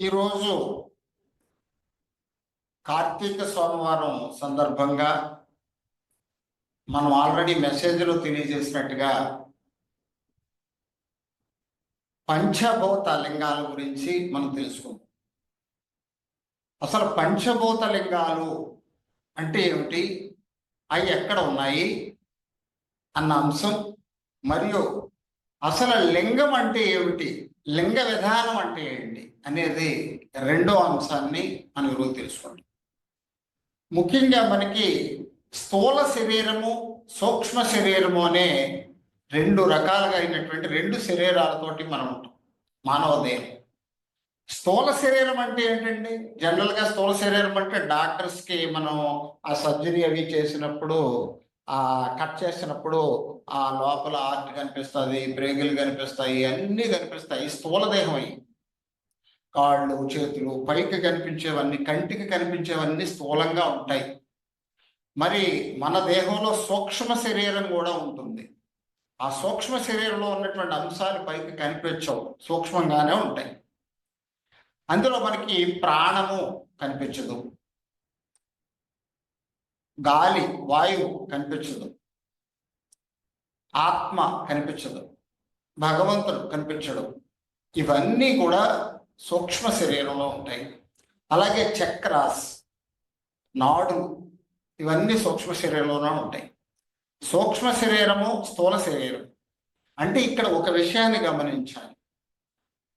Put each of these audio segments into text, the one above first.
ఈరోజు కార్తీక సోమవారం సందర్భంగా మనం ఆల్రెడీ మెసేజ్లో తెలియజేసినట్టుగా పంచభూత లింగాల గురించి మనం తెలుసుకుందాం. అసలు పంచభూత లింగాలు అంటే ఏమిటి? అవి ఎక్కడ ఉన్నాయి? అన్న అంశం. మరియు అసలు లింగం అంటే ఏమిటి? లింగ విధానం అంటే ఏంటి అనేది రెండో అంశాన్ని మనం ఈరోజు తెలుసుకోండి ముఖ్యంగా మనకి స్థూల శరీరము సూక్ష్మ శరీరము అనే రెండు రకాలుగా అయినటువంటి రెండు శరీరాలతోటి మనం ఉంటాం. మానవ దేహం స్థూల శరీరం అంటే ఏంటండి? జనరల్గా స్థూల శరీరం అంటే డాక్టర్స్కి మనం ఆ సర్జరీ అవి చేసినప్పుడు ఆ కట్ చేసినప్పుడు ఆ లోపల ఆర్ట్ కనిపిస్తుంది బ్రేగులు కనిపిస్తాయి అన్ని కనిపిస్తాయి. స్థూల దేహం అయ్యి కాళ్ళు చేతులు పైకి కనిపించేవన్నీ కంటికి కనిపించేవన్నీ స్థూలంగా ఉంటాయి. మరి మన దేహంలో సూక్ష్మ శరీరం కూడా ఉంటుంది. ఆ సూక్ష్మ శరీరంలో ఉన్నటువంటి అంశాలు పైకి కనిపించవు. సూక్ష్మంగానే ఉంటాయి. అందులో మనకి ప్రాణము కనిపించదు. గాలి వాయువు కనిపించదు. ఆత్మ కనిపించదు. భగవంతుడు కనిపించడు. ఇవన్నీ కూడా సూక్ష్మ శరీరంలో ఉంటాయి. అలాగే చక్రాస్ నాడు ఇవన్నీ సూక్ష్మ శరీరంలోనే ఉంటాయి. సూక్ష్మ శరీరము స్థూల శరీరం. అంటే ఇక్కడ ఒక విషయాన్ని గమనించాలి.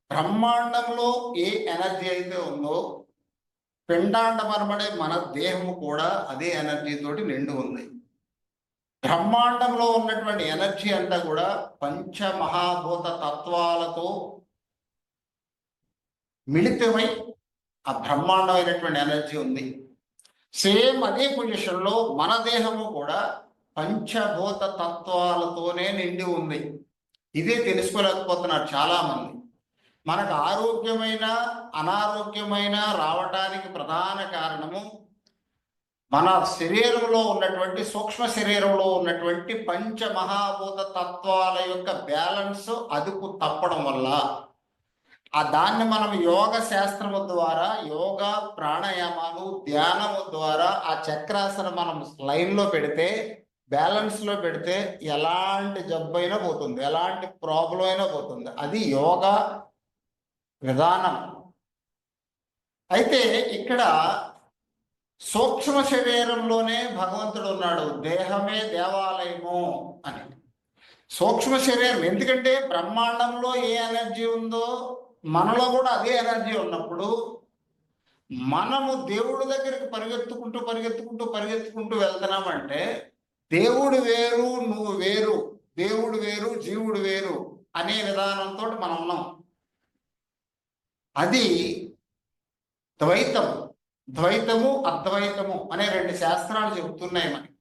బ్రహ్మాండంలో ఏ ఎనర్జీ అయితే ఉందో పిండాండం అనబడే మన దేహము కూడా అదే ఎనర్జీ తోటి నిండి ఉంది. బ్రహ్మాండంలో ఉన్నటువంటి ఎనర్జీ అంతా కూడా పంచమహాభూత తత్వాలతో మిళితమై ఆ బ్రహ్మాండమైనటువంటి ఎనర్జీ ఉంది. సేమ్ అదే పొజిషన్లో మన దేహము కూడా పంచభూత తత్వాలతోనే నిండి ఉంది. ఇదే తెలుసుకోలేకపోతున్నారు చాలా మంది మనకు ఆరోగ్యమైన అనారోగ్యమైన రావటానికి ప్రధాన కారణము మన శరీరంలో ఉన్నటువంటి సూక్ష్మ శరీరంలో ఉన్నటువంటి పంచమహాభూత తత్వాల యొక్క బ్యాలెన్స్ అదుపు తప్పడం వల్ల ఆ దాన్ని మనం యోగ శాస్త్రము ద్వారా యోగ ప్రాణాయామాలు ధ్యానము ద్వారా ఆ చక్రాసన మనం లైన్లో పెడితే బ్యాలెన్స్లో పెడితే ఎలాంటి జబ్బు అయినా పోతుంది ఎలాంటి ప్రాబ్లం అయినా పోతుంది. అది యోగా విధానం అయితే ఇక్కడ సూక్ష్మ శరీరంలోనే భగవంతుడు ఉన్నాడు దేహమే దేవాలయము అని. సూక్ష్మ శరీరం ఎందుకంటే బ్రహ్మాండంలో ఏ ఎనర్జీ ఉందో మనలో కూడా అదే ఎనర్జీ ఉన్నప్పుడు మనము దేవుడి దగ్గరికి పరిగెత్తుకుంటూ పరిగెత్తుకుంటూ పరిగెత్తుకుంటూ వెళ్తున్నామంటే దేవుడు వేరు నువ్వు వేరు దేవుడు వేరు జీవుడు వేరు అనే విధానంతో మనం ఉన్నాం. అది ద్వైతం ద్వైతము అద్వైతము అనే రెండు శాస్త్రాలు చెబుతున్నాయి మనకి.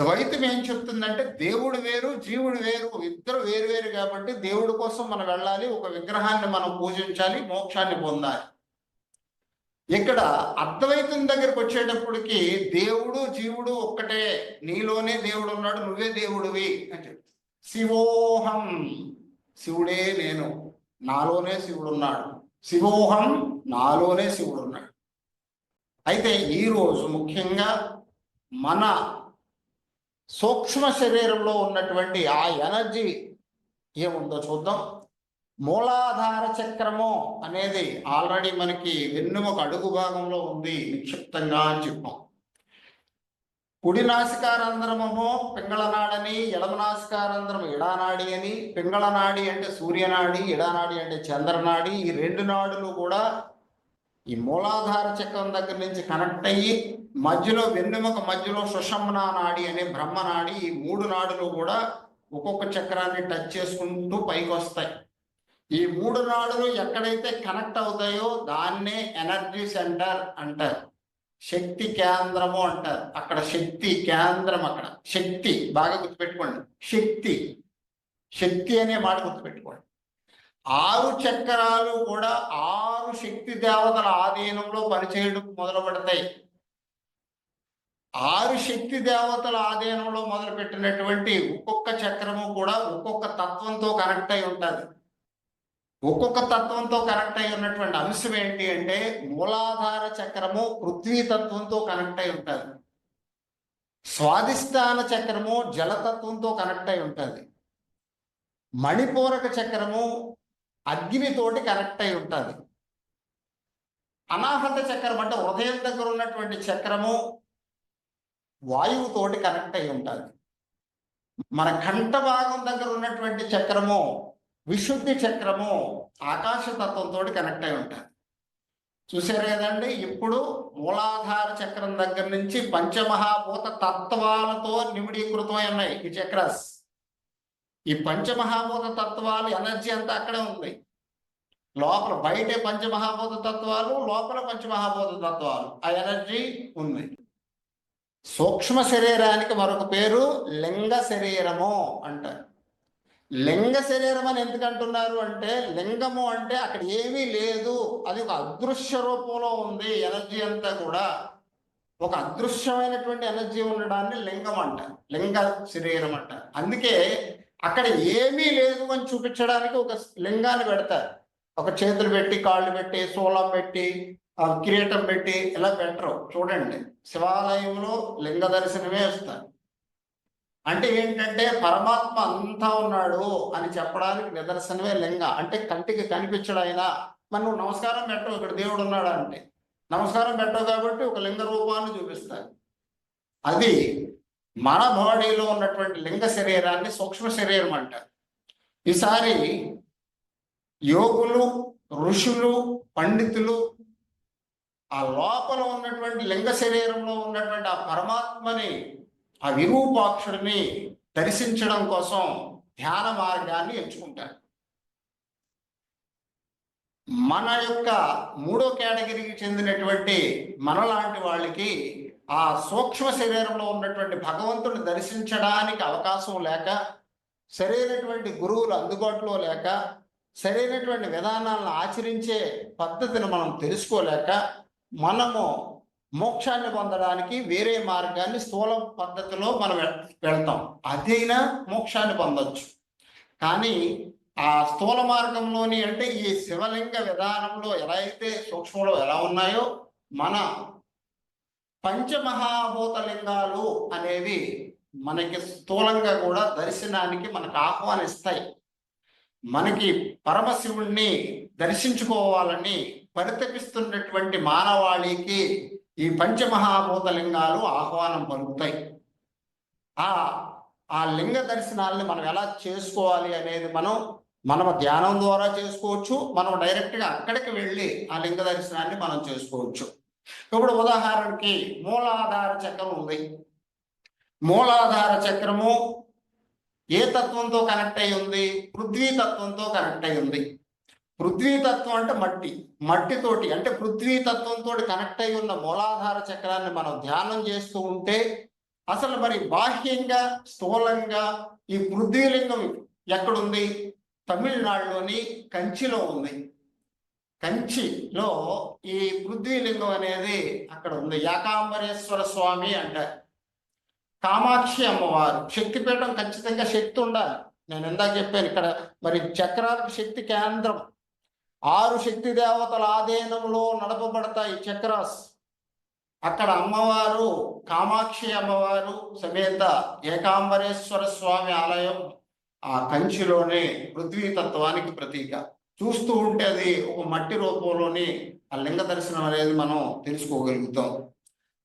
ద్వైతం ఏం చెప్తుందంటే దేవుడు వేరు జీవుడు వేరు ఇద్దరు వేరు వేరు కాబట్టి దేవుడి కోసం మనం వెళ్ళాలి ఒక విగ్రహాన్ని మనం పూజించాలి మోక్షాన్ని పొందాలి. ఇక్కడ అద్వైతం దగ్గరకు వచ్చేటప్పటికి దేవుడు జీవుడు ఒక్కటే. నీలోనే దేవుడు ఉన్నాడు నువ్వే దేవుడివి అని చెప్తుంది. శివోహం. శివుడే నేను. నాలోనే శివుడు ఉన్నాడు. శివోహం నాలోనే శివుడు ఉన్నాడు అయితే ఈరోజు ముఖ్యంగా మన సూక్ష్మ శరీరంలో ఉన్నటువంటి ఆ ఎనర్జీ ఏముందో చూద్దాం. మూలాధార చక్రము అనేది ఆల్రెడీ మనకి వెన్నుముక అడుగు భాగంలో ఉంది నిక్షిప్తంగా అని చెప్పాం. కుడి నాసికారంధ్రమము పింగళనాడని ఎడమ నాసికారంధ్రం ఇడానాడి అని పింగళనాడి అంటే సూర్యనాడి ఇడానాడి అంటే చంద్రనాడి ఈ రెండు నాడులు కూడా ఈ మూలాధార చక్రం దగ్గర నుంచి కనెక్ట్ అయ్యి మధ్యలో వెన్నెముక మధ్యలో సుషమ్నా నాడి అనే బ్రహ్మనాడి ఈ మూడు నాడులు కూడా ఒక్కొక్క చక్రాన్ని టచ్ చేసుకుంటూ పైకి వస్తాయి. ఈ మూడు నాడులు ఎక్కడైతే కనెక్ట్ అవుతాయో దాన్నే ఎనర్జీ సెంటర్ అంటారు. శక్తి కేంద్రము అంటారు. అక్కడ శక్తి కేంద్రం అక్కడ. శక్తి బాగా గుర్తుపెట్టుకోండి. శక్తి. శక్తి అనే మాట గుర్తుపెట్టుకోండి. ఆరు చక్రాలు కూడా ఆరు శక్తి దేవతల ఆధీనంలో పనిచేయడం మొదలు పెడతాయి. ఆరు శక్తి దేవతల ఆధీనంలో మొదలు పెట్టినటువంటి ఒక్కొక్క చక్రము కూడా ఒక్కొక్క తత్వంతో కనెక్ట్ అయి ఉంటుంది. ఒక్కొక్క తత్వంతో కనెక్ట్ అయి ఉన్నటువంటి అంశం ఏంటి అంటే మూలాధార చక్రము పృథ్వీ తత్వంతో కనెక్ట్ అయి ఉంటుంది. స్వాధిష్టాన చక్రము జలతత్వంతో కనెక్ట్ అయి ఉంటుంది. మణిపూరక చక్రము అగ్నితోటి కనెక్ట్ అయి ఉంటుంది. అనాహత చక్రం అంటే హృదయం దగ్గర ఉన్నటువంటి చక్రము వాయువుతోటి కనెక్ట్ అయి ఉంటుంది. మన కంఠ భాగం దగ్గర ఉన్నటువంటి చక్రము విశుద్ధి చక్రము ఆకాశ తత్వంతో కనెక్ట్ అయి ఉంటుంది. చూసారు కదండి? ఇప్పుడు మూలాధార చక్రం దగ్గర నుంచి పంచమహాభూత తత్వాలతో నిమిడీకృతమై ఉన్నాయి ఈ చక్రస్. ఈ పంచమహాభూత తత్వాలు ఎనర్జీ అంతా అక్కడే ఉంది. లోపల బయటే పంచమహాభూత తత్వాలు లోపల పంచమహాభూత తత్వాలు. ఆ ఎనర్జీ ఉంది. సూక్ష్మ శరీరానికి మరొక పేరు లింగ శరీరము అంటారు. లింగ శరీరం అని ఎందుకు అంటున్నారు అంటే లింగము అంటే అక్కడ ఏమీ లేదు అది ఒక అదృశ్య రూపంలో ఉంది ఎనర్జీ అంతా కూడా. ఒక అదృశ్యమైనటువంటి ఎనర్జీ ఉండడాన్ని లింగం అంటారు లింగ శరీరం అంటారు అందుకే అక్కడ ఏమీ లేదు అని చూపించడానికి ఒక లింగాన్ని పెడతారు. ఒక చేతులు పెట్టి కాళ్ళు పెట్టి సోలం పెట్టి ఆ కిరీటం పెట్టి ఇలా పెట్టరు. చూడండి శివాలయంలో లింగ దర్శనమే వస్తారు అంటే ఏంటంటే పరమాత్మ అంతా ఉన్నాడు అని చెప్పడానికి నిదర్శనమే లింగ. అంటే కంటికి కనిపించడు ఆయన. మరి నువ్వు నమస్కారం పెట్టవు ఇక్కడ దేవుడు ఉన్నాడు అంటే. నమస్కారం పెట్టవు కాబట్టి ఒక లింగ రూపాన్ని చూపిస్తారు అది మన బాడీలో ఉన్నటువంటి లింగ శరీరాన్ని సూక్ష్మ శరీరం అంటారు. ఈసారి యోగులు ఋషులు పండితులు ఆ లోపల ఉన్నటువంటి లింగ శరీరంలో ఉన్నటువంటి ఆ పరమాత్మని ఆ విరూపాక్షుడిని దర్శించడం కోసం ధ్యాన మార్గాన్ని ఎంచుకుంటారు. మన యొక్క మూడో కేటగిరీకి చెందినటువంటి మనలాంటి వాళ్ళకి ఆ సూక్ష్మ శరీరంలో ఉన్నటువంటి భగవంతుని దర్శించడానికి అవకాశం లేక సరైనటువంటి గురువులు అందుబాటులో లేక సరైనటువంటి విధానాలను ఆచరించే పద్ధతిని మనం తెలుసుకోలేక మనము మోక్షాన్ని పొందడానికి వేరే మార్గాన్ని స్థూల పద్ధతిలో మనం వెళ్తాం. అదైనా మోక్షాన్ని పొందొచ్చు. కానీ ఆ స్థూల మార్గంలోని అంటే ఈ శివలింగ విధానంలో ఎలా అయితే సూక్ష్మలో ఎలా ఉన్నాయో మన పంచమహాభూత లింగాలు అనేవి మనకి స్థూలంగా కూడా దర్శనానికి మనకు ఆహ్వానిస్తాయి. మనకి పరమశివుణ్ణి దర్శించుకోవాలని పరితపిస్తున్నటువంటి మానవాళికి ఈ పంచమహాభూతలింగాలు ఆహ్వానం పలుకుతాయి. ఆ ఆ లింగ దర్శనాల్ని మనం ఎలా చేసుకోవాలి అనేది మనం మనం ధ్యానం ద్వారా చేసుకోవచ్చు. మనం డైరెక్ట్గా అక్కడికి వెళ్ళి ఆ లింగ దర్శనాన్ని మనం చేసుకోవచ్చు. ఇప్పుడు ఉదాహరణకి మూలాధార చక్రం ఉంది. మూలాధార చక్రము ఏ తత్వంతో కనెక్ట్ అయి ఉంది? పృథ్వీ తత్వంతో కనెక్ట్ అయి ఉంది. పృథ్వీతత్వం అంటే మట్టి మట్టితోటి అంటే పృథ్వీతత్వంతో కనెక్ట్ అయి ఉన్న మూలాధార చక్రాన్ని మనం ధ్యానం చేస్తూ ఉంటే అసలు మరి బాహ్యంగా స్థూలంగా ఈ పృథ్వీలింగం ఎక్కడుంది? తమిళనాడులోని కంచిలో ఉంది. కంచిలో ఈ పృథ్వీలింగం అనేది అక్కడ ఉంది. యాకాంబరేశ్వర స్వామి అంటారు కామాక్షి అమ్మవారు. శక్తిపీఠం ఖచ్చితంగా శక్తి ఉండాలి. నేను ఇందాక చెప్పాను ఇక్కడ మరి చక్రాలకు శక్తి కేంద్రం. ఆరు శక్తి దేవతల ఆధీనంలో నడపబడతాయి చక్రాస్. అక్కడ అమ్మవారు కామాక్షి అమ్మవారు సమేత ఏకాంబరేశ్వర స్వామి ఆలయం ఆ కంచిలోనే పృథ్వీ తత్వానికి ప్రతీక. చూస్తూ ఉంటే అది ఒక మట్టి రూపంలోని ఆ లింగ దర్శనం అనేది మనం తెలుసుకోగలుగుతాం.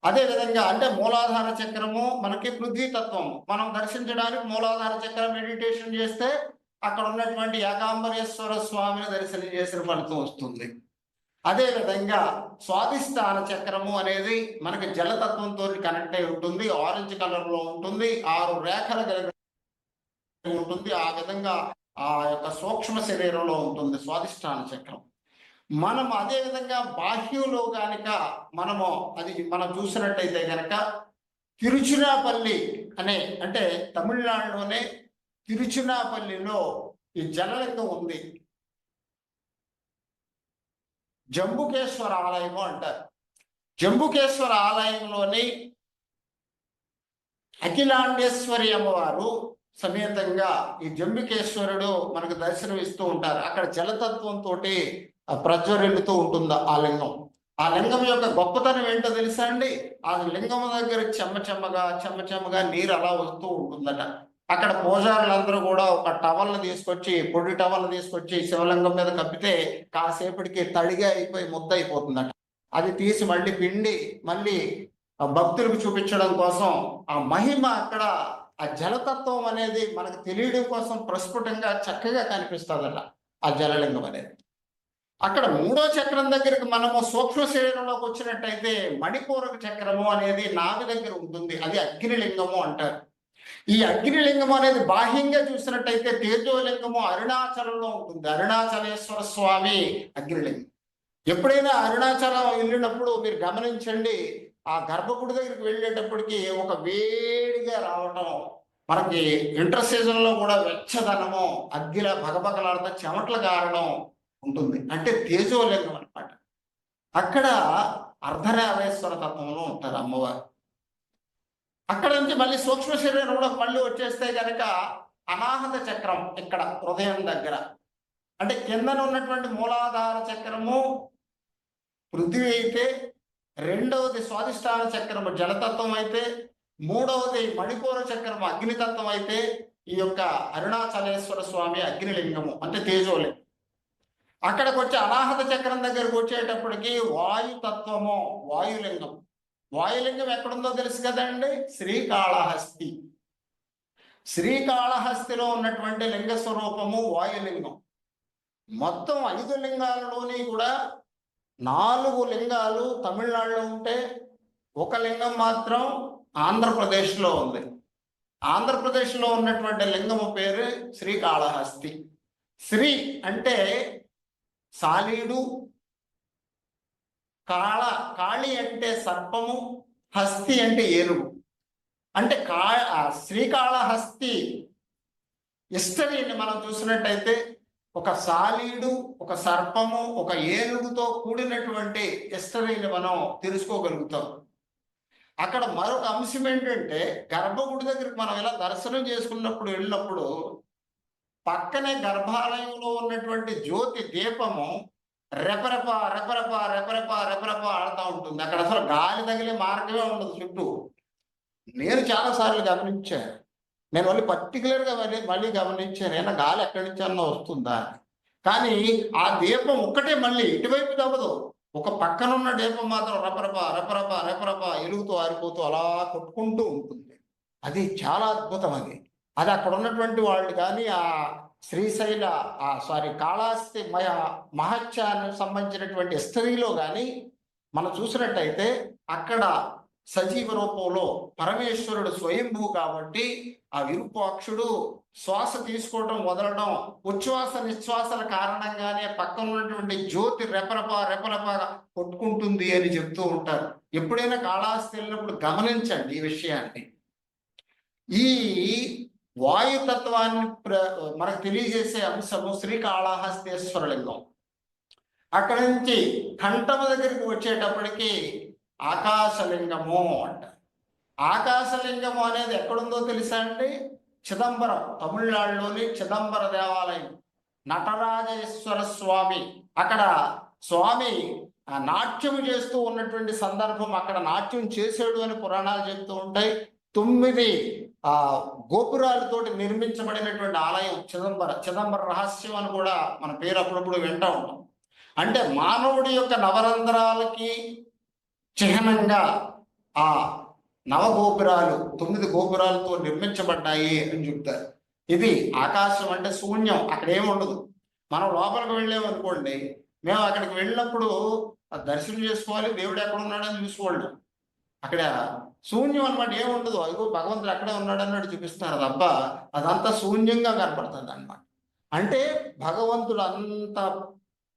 అదేవిధంగా అంటే మూలాధార చక్రము మనకి పృథ్వీతత్వం మనం దర్శించడానికి మూలాధార చక్రం మెడిటేషన్ చేస్తే అక్కడ ఉన్నటువంటి ఏకాంబరేశ్వర స్వామిని దర్శనం చేసిన ఫలితం వస్తుంది. అదే విధంగా చక్రము అనేది మనకి జలతత్వంతో కనెక్ట్ అయి ఉంటుంది. ఆరెంజ్ కలర్లో ఉంటుంది. ఆరు రేఖల కలిగి ఉంటుంది. ఆ విధంగా ఆ యొక్క సూక్ష్మ శరీరంలో ఉంటుంది స్వాధిష్టాన చక్రం. మనం అదే విధంగా బాహ్యంలో కనుక మనము అది మనం చూసినట్టయితే కనుక తిరుచిరాపల్లి అనే అంటే తమిళనాడులోనే తిరుచునాపల్లిలో ఈ జలలింగం ఉంది. జంబుకేశ్వర ఆలయము అంటారు. జంబుకేశ్వర ఆలయంలోని అఖిలాండేశ్వరి అమ్మవారు సమేతంగా ఈ జంబుకేశ్వరుడు మనకు దర్శనం ఇస్తూ ఉంటారు. అక్కడ జలతత్వంతో ప్రజ్వరిల్లుతూ ఉంటుంది ఆ లింగం. ఆ లింగం యొక్క గొప్పతనం ఏంటో తెలుసా అండి? ఆ లింగం దగ్గర చెమ్మ చెమ్మగా చెమ్మ చెమ్మగా నీరు అలా వస్తూ ఉంటుందట. అక్కడ పూజారులందరూ కూడా ఒక టవల్ని తీసుకొచ్చి పొడి టవల్ని తీసుకొచ్చి శివలింగం మీద కప్పితే కాసేపటికి తడిగా అయిపోయి ముద్ద అయిపోతుందట. అది తీసి మళ్ళీ పిండి మళ్ళీ భక్తులకు చూపించడం కోసం ఆ మహిమ అక్కడ ఆ జలతత్వం అనేది మనకు తెలియడం కోసం ప్రస్ఫుటంగా చక్కగా కనిపిస్తుందట ఆ జలలింగం అనేది. అక్కడ మూడో చక్రం దగ్గరికి మనము సూక్ష్మ శరీరంలోకి వచ్చినట్టయితే మణిపూరక చక్రము అనేది నాభి దగ్గర ఉంటుంది. అది అగ్నిలింగము అంటారు. ఈ అగ్నిలింగం అనేది బాహ్యంగా చూసినట్టయితే తేజోలింగము అరుణాచలంలో ఉంటుంది. అరుణాచలేశ్వర స్వామి అగ్నిలింగం. ఎప్పుడైనా అరుణాచలం వెళ్ళినప్పుడు మీరు గమనించండి ఆ గర్భగుడి దగ్గరికి వెళ్ళేటప్పటికి ఒక వేడిగా రావటం మనకి ఇంటర్ సీజన్లో కూడా వెచ్చదనము అగ్గిల భగభగలాడత చెమటలు కారడం ఉంటుంది. అంటే తేజోలింగం అన్నమాట. అక్కడ అర్ధరావేశ్వర తత్వంలో ఉంటారు అమ్మవారు. అక్కడ నుంచి మళ్ళీ సూక్ష్మ శరీరం కూడా మళ్ళీ వచ్చేస్తే కనుక అనాహత చక్రం ఇక్కడ హృదయం దగ్గర. అంటే కిందన ఉన్నటువంటి మూలాధార చక్రము పృథ్వీ అయితే రెండవది స్వాదిష్టాన చక్రము జలతత్వం అయితే మూడవది మణిపూర చక్రము అగ్నితత్వం అయితే ఈ యొక్క అరుణాచలేశ్వర స్వామి అగ్నిలింగము అంటే తేజోలింగం అక్కడికి వచ్చి అనాహత చక్రం దగ్గరకు వచ్చేటప్పటికి వాయుతత్వము వాయులింగం వాయులింగం ఎక్కడుందో తెలుసు కదండి? శ్రీకాళహస్తి. శ్రీకాళహస్తిలో ఉన్నటువంటి లింగ స్వరూపము వాయులింగం. మొత్తం ఐదు లింగాలలోని కూడా నాలుగు లింగాలు తమిళనాడులో ఉంటే ఒక లింగం మాత్రం ఆంధ్రప్రదేశ్లో ఉంది. ఆంధ్రప్రదేశ్లో ఉన్నటువంటి లింగము పేరు శ్రీకాళహస్తి. శ్రీ అంటే సాలీడు కాళ కాళి అంటే సర్పము హస్తి అంటే ఏనుగు. అంటే కా శ్రీకాళహస్తి హిస్టరీని మనం చూసినట్టయితే ఒక సాలీడు ఒక సర్పము ఒక ఏనుగుతో కూడినటువంటి హిస్టరీని మనం తెలుసుకోగలుగుతాం. అక్కడ మరొక అంశం ఏంటంటే గర్భగుడి దగ్గరికి మనం ఇలా దర్శనం చేసుకున్నప్పుడు వెళ్ళినప్పుడు పక్కనే గర్భాలయంలో ఉన్నటువంటి జ్యోతి దీపము రెపరెప రెపరెప రెపరెప రెపరెప ఆడుతూ ఉంటుంది. అక్కడ అసలు గాలి తగిలే మార్గమే ఉండదు చుట్టూ. నేను చాలా సార్లు గమనించాను నేను మళ్ళీ పర్టికులర్గా మళ్ళీ మళ్ళీ గమనించాను ఏమైనా గాలి ఎక్కడి నుంచి అన్న వస్తుందా? అని. కానీ ఆ దీపం ఒక్కటే మళ్ళీ ఇటువైపు తవ్వదు. ఒక పక్కన ఉన్న దీపం మాత్రం రపరప రపరప రపరప ఎలుగుతూ ఆరిపోతూ అలా కొట్టుకుంటూ ఉంటుంది. అది చాలా అద్భుతం అది. అది అక్కడ ఉన్నటువంటి వాళ్ళు కానీ ఆ శ్రీశైల ఆ సారీ కాళాస్తి మయ మహత్యానికి సంబంధించినటువంటి హిస్టరీలో కానీ మనం చూసినట్టయితే అక్కడ సజీవ రూపంలో పరమేశ్వరుడు స్వయంభూ కాబట్టి ఆ విరూపాక్షుడు శ్వాస తీసుకోవడం వదలడం ఉచ్ఛ్వాస నిశ్వాసల కారణంగానే పక్కన ఉన్నటువంటి జ్యోతి రెపరప రెపరప కొట్టుకుంటుంది అని చెప్తూ ఉంటారు. ఎప్పుడైనా కాళాస్తి వెళ్ళినప్పుడు గమనించండి ఈ విషయాన్ని. ఈ వాయుతత్వాన్ని ప్ర- మనకు తెలియజేసే అంశము శ్రీకాళహస్తేశ్వర లింగం అక్కడి నుంచి కంఠము దగ్గరికి వచ్చేటప్పటికి ఆకాశలింగము అంట. ఆకాశలింగము అనేది ఎక్కడుందో తెలుసా అండి? చిదంబరం తమిళనాడులోని చిదంబర దేవాలయం. నటరాజేశ్వర స్వామి. అక్కడ స్వామి నాట్యం చేస్తూ ఉన్నటువంటి సందర్భం అక్కడ నాట్యం చేసాడు అని పురాణాలు చెప్తూ ఉంటాయి. తొమ్మిది ఆ గోపురాలతోటి నిర్మించబడినటువంటి ఆలయం చిదంబర చిదంబర రహస్యం అని కూడా మన పేరు అప్పుడప్పుడు వింటూ ఉంటాం. అంటే మానవుడి యొక్క నవరంధ్రాలకి చిహ్నంగా ఆ నవగోపురాలు తొమ్మిది గోపురాలతో నిర్మించబడ్డాయి అని చెప్తారు. ఇది ఆకాశం అంటే శూన్యం అక్కడ ఏమి ఉండదు. మనం లోపలికి వెళ్ళామనుకోండి మేము అక్కడికి వెళ్ళినప్పుడు ఆ దర్శనం చేసుకోవాలి దేవుడు ఎక్కడ ఉన్నాడని చూసుకోవాలి. అక్కడ శూన్యం అనమాట ఏముండదు. అదిగో భగవంతుడు అక్కడే ఉన్నాడు అన్నట్టు చూపిస్తున్నారు. తప్ప అదంతా శూన్యంగా కనపడుతుంది అనమాట అంటే భగవంతుడు అంత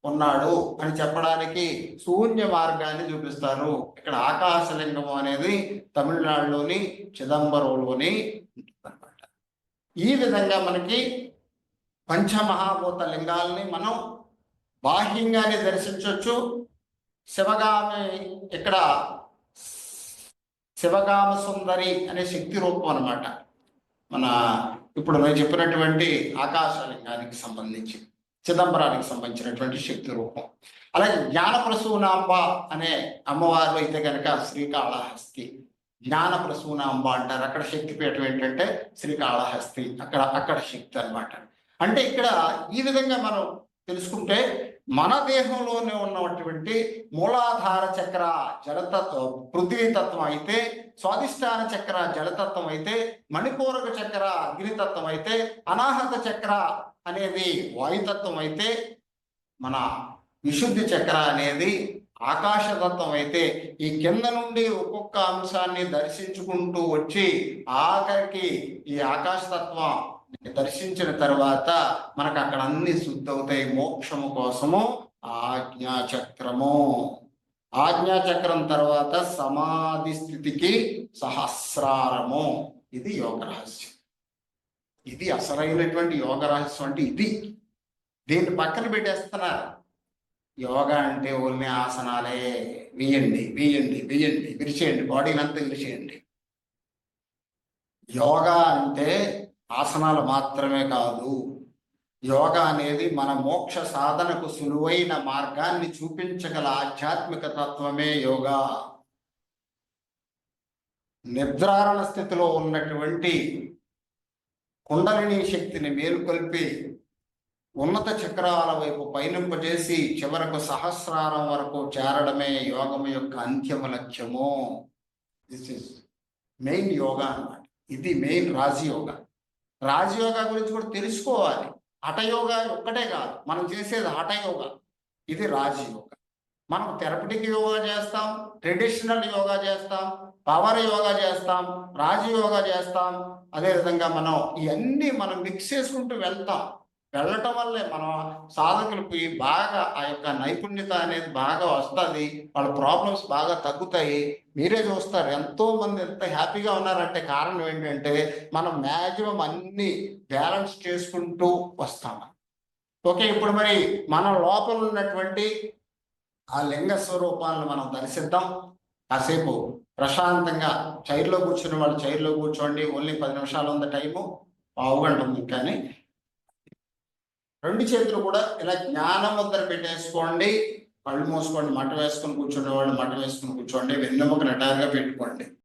ఉన్నాడు అని చెప్పడానికి శూన్య మార్గాన్ని చూపిస్తారు. ఇక్కడ ఆకాశలింగం అనేది తమిళనాడులోని చిదంబరంలోని ఉంటుందన్నమాట ఈ విధంగా మనకి పంచమహాభూత లింగాల్ని మనం బాహ్యంగానే దర్శించవచ్చు శివగామి ఇక్కడ శివకామ సుందరి అనే శక్తి రూపం అనమాట మన ఇప్పుడు నేను చెప్పినటువంటి ఆకాశలింగానికి సంబంధించి చిదంబరానికి సంబంధించినటువంటి శక్తి రూపం. అలాగే జ్ఞానప్రసూనాంబ అనే అమ్మవారు అయితే కనుక శ్రీకాళహస్తి. జ్ఞాన ప్రసూనాంబ అంటారు. అక్కడ శక్తిపీఠం ఏంటంటే శ్రీకాళహస్తి. అక్కడ అక్కడ శక్తి అన్నమాట. అంటే ఇక్కడ ఈ విధంగా మనం తెలుసుకుంటే మన దేహంలోనే ఉన్నటువంటి మూలాధార చక్ర జలతత్వం పృథ్వీ తత్వం అయితే స్వాదిష్టాన చక్ర జలతత్వం అయితే మణిపూరక చక్ర అగ్నితత్వం అయితే అనాహత చక్ర అనేది వాయుతత్వం అయితే మన విశుద్ధి చక్ర అనేది ఆకాశతత్వం అయితే ఈ కింద నుండి ఒక్కొక్క అంశాన్ని దర్శించుకుంటూ వచ్చి ఆఖరికి ఈ ఆకాశతత్వం దర్శించిన తర్వాత మనకు అక్కడ అన్ని శుద్ధవుతాయి. మోక్షము కోసము ఆజ్ఞాచక్రము. ఆజ్ఞాచక్రం ఆజ్ఞా చక్రం తర్వాత సమాధి స్థితికి సహస్రారము. ఇది యోగ రహస్యం. ఇది అసలైనటువంటి యోగ రహస్యం అంటే ఇది. దీన్ని పక్కన పెట్టేస్తున్నారు. యోగా అంటే ఓన్లీ ఆసనాలే. వేయండి వేయండి వేయండి. విరిచేయండి. బాడీని అంతా విరిచేయండి. యోగా అంటే ఆసనాలు మాత్రమే కాదు. యోగా అనేది మన మోక్ష సాధనకు సులువైన మార్గాన్ని చూపించగల ఆధ్యాత్మిక తత్వమే యోగా. నిద్రారణ స్థితిలో ఉన్నటువంటి కుండలిని శక్తిని మేలుకొల్పి ఉన్నత చక్రాల వైపు పయనింపజేసి చివరకు సహస్రారం వరకు చేరడమే యోగం యొక్క అంత్యమ లక్ష్యము. దిస్ ఇస్ మెయిన్ యోగా అన్నమాట. ఇది మెయిన్ రాజయోగా. రాజయోగా గురించి కూడా తెలుసుకోవాలి. హఠయోగా ఒక్కటే కాదు మనం చేసేది హఠయోగా. ఇది రాజయోగ. మనం థెరపటిక్ యోగా చేస్తాం ట్రెడిషనల్ యోగా చేస్తాం పవర్ యోగా చేస్తాం రాజయోగా చేస్తాం. అదేవిధంగా మనం ఇవన్నీ మనం మిక్స్ చేసుకుంటూ వెళ్తాం. వెళ్ళటం వల్లే మనం సాధకులకి బాగా ఆ యొక్క నైపుణ్యత అనేది బాగా వస్తుంది వాళ్ళ ప్రాబ్లమ్స్ బాగా తగ్గుతాయి. మీరే చూస్తారు ఎంతో మంది ఎంత హ్యాపీగా ఉన్నారంటే కారణం ఏంటంటే మనం మ్యాక్సిమం అన్ని బ్యాలెన్స్ చేసుకుంటూ వస్తాం. ఓకే ఇప్పుడు మరి మన లోపల ఉన్నటువంటి ఆ లింగ స్వరూపాలను మనం దర్శిద్దాం. కాసేపు ప్రశాంతంగా చైర్లో కూర్చుని వాళ్ళు చైర్లో కూర్చోండి ఓన్లీ పది నిమిషాలు ఉంది టైము. పావు గంట ఉంది కానీ రెండు చేతులు కూడా ఇలా జ్ఞానం ముద్ర పెట్టేసుకోండి. కళ్ళు మూసుకోండి మట వేసుకొని కూర్చునే వాళ్ళు మట వేసుకొని కూర్చోండి. వెన్నెముక నిటారుగా పెట్టుకోండి.